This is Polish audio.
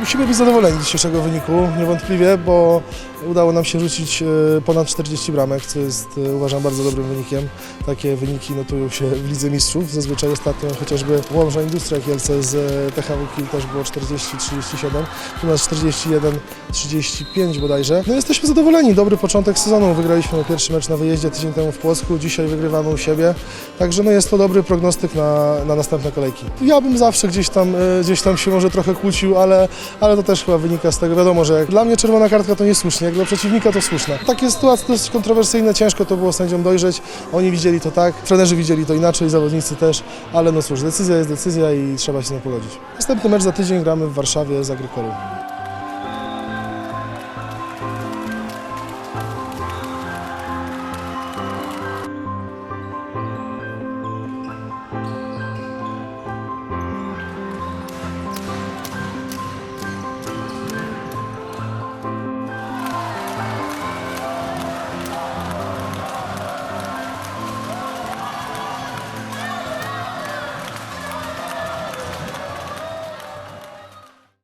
Musimy być zadowoleni z dzisiejszego wyniku, niewątpliwie, bo udało nam się rzucić e, ponad 40 bramek, co jest e, uważam bardzo dobrym wynikiem. Takie wyniki notują się w Lidze Mistrzów. Zazwyczaj ostatnio chociażby Łomża Industria Kielce z e, PHW Kiel też było 40-37, tu nas 41-35 bodajże. No jesteśmy zadowoleni, dobry początek sezonu. Wygraliśmy pierwszy mecz na wyjeździe tydzień temu w Płocku, dzisiaj wygrywamy u siebie, także no jest to dobry prognostyk na, na następne kolejki. Ja bym zawsze gdzieś tam, e, gdzieś tam się może trochę kłócił, ale, ale to też chyba wynika z tego, wiadomo, że dla mnie czerwona kartka to niesłusznie, jak dla przeciwnika to słuszne. Takie sytuacje dosyć kontrowersyjne, ciężko to było sędziom dojrzeć, oni widzieli to tak, trenerzy widzieli to inaczej, zawodnicy też, ale no cóż, decyzja jest decyzja i trzeba się z nią pogodzić. Następny mecz za tydzień gramy w Warszawie z Agrykolą.